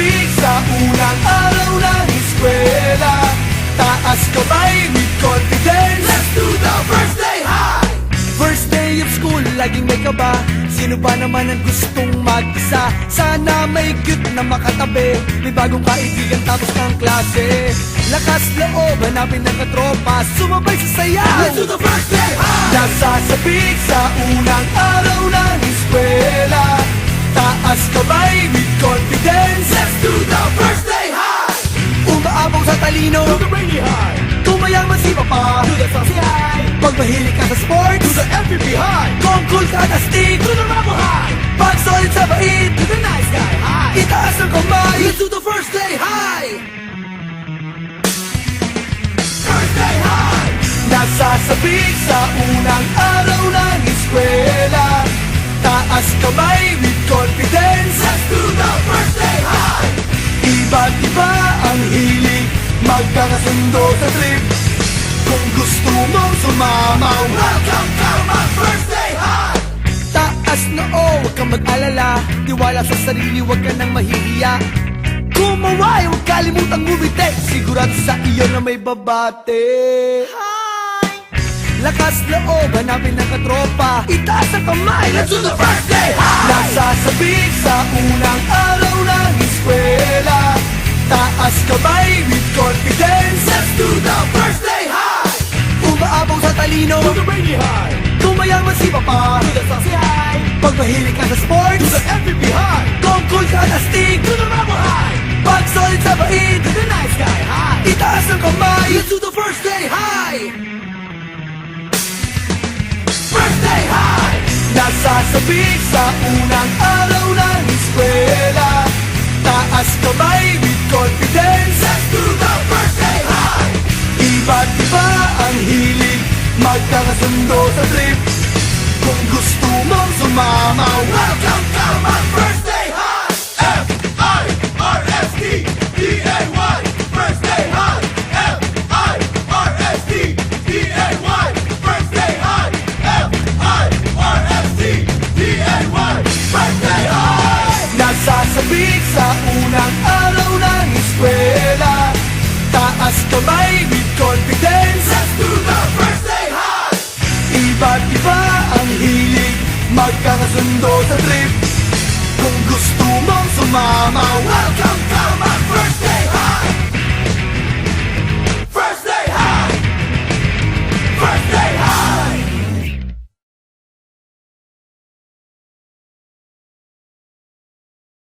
Sasabik sa unang araw ng eskwela Taas kamay with confidence. Let's do the first day high. First day of school, laging may kaba. Sino ba naman ang gustong mag-isa? Sana may cute na makatabi. May bagong kaibigan tapos ng klase. Lakas loob, hanapin ng katropa. Sumabay sa sayaw Let's do the first day high. Nasasabik sa unang araw ng eskwela. Taas kamay with confidence talino To the rainy high Kung mayaman si Papa To the saucy high Pag mahilig ka sa sports To the MVP high Kung cool ka na stick To the rebel high. Pag solid sa bait To the nice guy high. Itaas ang kamay Let's do the first day high. First day high. Nasasabik sa unang araw ng eskwela. Taas kamay Magkakasundo sa trip Kung gusto mong sumama Welcome to my first day high Taas na oh, huwag kang mag-alala Tiwala sa sarili, huwag ka nang mahihiya Kumaway, huwag kalimutang ngumiti Sigurado sa iyo na may babate Lakas loob, hanapin ng katropa Itaas ang kamay, let's do the first day high Nasasabik sa unang araw ng eskwela Taas kamay confidence. Let's do the first day high. Umaapaw sa talino. To the rainy high. Kung mayaman si Papa. To the saucy high. Pag mahilig ka sa sports To the MVP high Kung cool ka na stick. To the rebel high. Pag solid sa bait. To the nice guy high. Itaas ang kamay. Let's do the first day high. First day high. Nasasabik sa unang araw ng eskwela. Taas kamay Magkakasundo sa trip. Kung gusto mong sumama Welcome to my first day high F-I-R-S-T D-A-Y First day high F-I-R-S-T D-A-Y First day high F-I-R-S-T D-A-Y First day high. Nasasabik sa unang araw ng eskwela. Taas kamay Magkakasundo sa trip. Kung gusto mong sumama. Welcome to my first day high